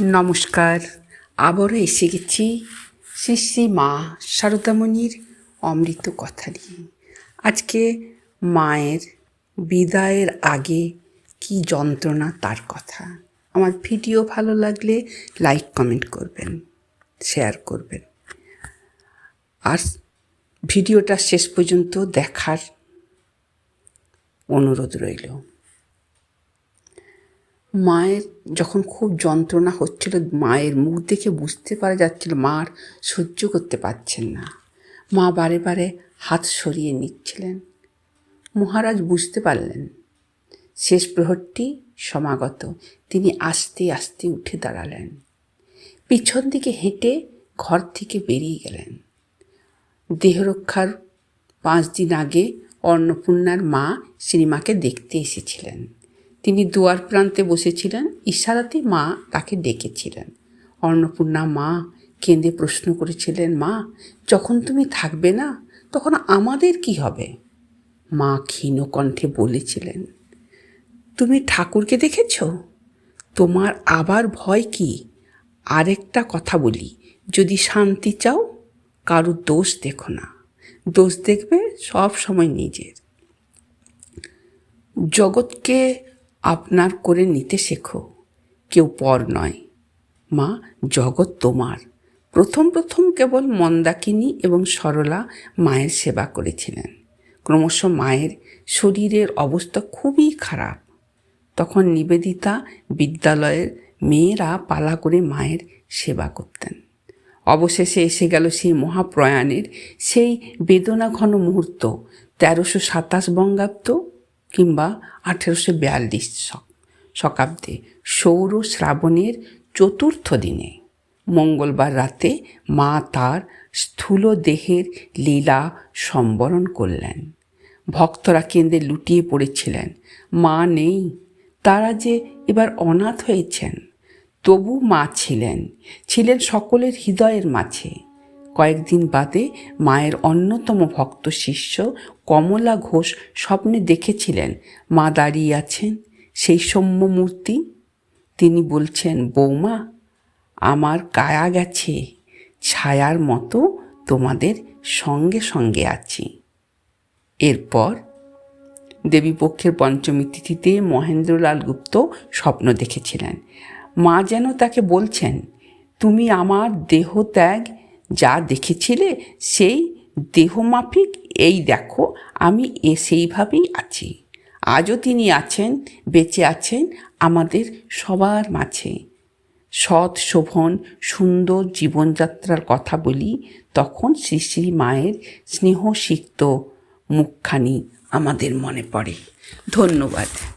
নমস্কার। আবারও এসে গেছি শ্রী শ্রী মা শারদামণির অমৃত কথা নিয়ে। আজকে মায়ের বিদায়ের আগে কি যন্ত্রণা তার কথা। আমার ভিডিও ভালো লাগলে লাইক, কমেন্ট করবেন, শেয়ার করবেন। আর ভিডিওটা শেষ পর্যন্ত দেখার অনুরোধ রইল। মায়ের যখন খুব যন্ত্রণা হচ্ছিল, মায়ের মুখ দেখে বুঝতে পারা যাচ্ছিল, মা আর সহ্য করতে পারছেন না। মা বারে বারে হাত সরিয়ে নিচ্ছিলেন। মহারাজ বুঝতে পারলেন। শেষ প্রহরটি সমাগত। তিনি আস্তে আস্তে উঠে দাঁড়ালেন। পিছন দিকে হেঁটে ঘর থেকে বেরিয়ে গেলেন। দেহরক্ষার পাঁচ দিন আগে অন্নপূর্ণার মা শ্রীমাকে দেখতে এসেছিলেন। তিনি দুয়ার প্রান্তে বসেছিলেন, ইশারাতে মা তাকে ডেকেছিলেন। অন্নপূর্ণা মা কেঁদে প্রশ্ন করেছিলেন, মা, যখন তুমি থাকবে না, তখন আমাদের কি হবে? মা ক্ষীণ কণ্ঠে বলেছিলেন, তুমি ঠাকুরকে দেখেছ? তোমার আবার ভয় কি? আরেকটা কথা বলি, যদি শান্তি চাও কারুর দোষ দেখো না। দোষ দেখবে সব সময় নিজের। জগৎকে আপনার করে নিতে শেখো। কেউ পর নয়। মা, জগৎ তোমার। প্রথম প্রথম কেবল মন্দাকিনী এবং সরলা মায়ের সেবা করেছিলেন। ক্রমশ মায়ের শরীরের অবস্থা খুবই খারাপ। তখন নিবেদিতা বিদ্যালয়ের মেয়েরা পালা করে মায়ের সেবা করতেন। অবশেষে এসে গেল সেই মহাপ্রয়াণের সেই বেদনা ঘন মুহূর্ত। তেরোশো সাতাশ বঙ্গাব্দ কিংবা আঠেরোশো বিয়াল্লিশ শকাব্দে সৌর শ্রাবণের চতুর্থ দিনে মঙ্গলবার রাতে মা তার স্থূল দেহের লীলা সম্বরণ করলেন। ভক্তরা কেন্দ্রে লুটিয়ে পড়েছিলেন। মা নেই, তারা যে এবার অনাথ হয়েছেন, তবু মা ছিলেন ছিলেন সকলের হৃদয়ের মাঝে। কয়েকদিন বাদে মায়ের অন্যতম ভক্ত শিষ্য কমলা ঘোষ স্বপ্নে দেখেছিলেন, মা দাঁড়িয়ে আছেন, সেই সৌম্য মূর্তি। তিনি বলছেন, বৌমা, আমার কায়া গেছে, ছায়ার মতো তোমাদের সঙ্গে সঙ্গে আছি। এরপর দেবীপক্ষের পঞ্চমী তিথিতে মহেন্দ্রলাল গুপ্ত স্বপ্ন দেখেছিলেন। মা যেন তাকে বলছেন, তুমি আমার দেহ ত্যাগ যা দেখেছিলে সেই দেহমাফিক, এই দেখো, আমি এ সেইভাবেই আছি। আজও তিনি আছেন, বেঁচে আছেন আমাদের সবার মাঝে। সৎ, শোভন, সুন্দর জীবনযাত্রার কথা বলি, তখন শ্রী শ্রী মায়ের স্নেহসিক্ত মুখখানি আমাদের মনে পড়ে। ধন্যবাদ।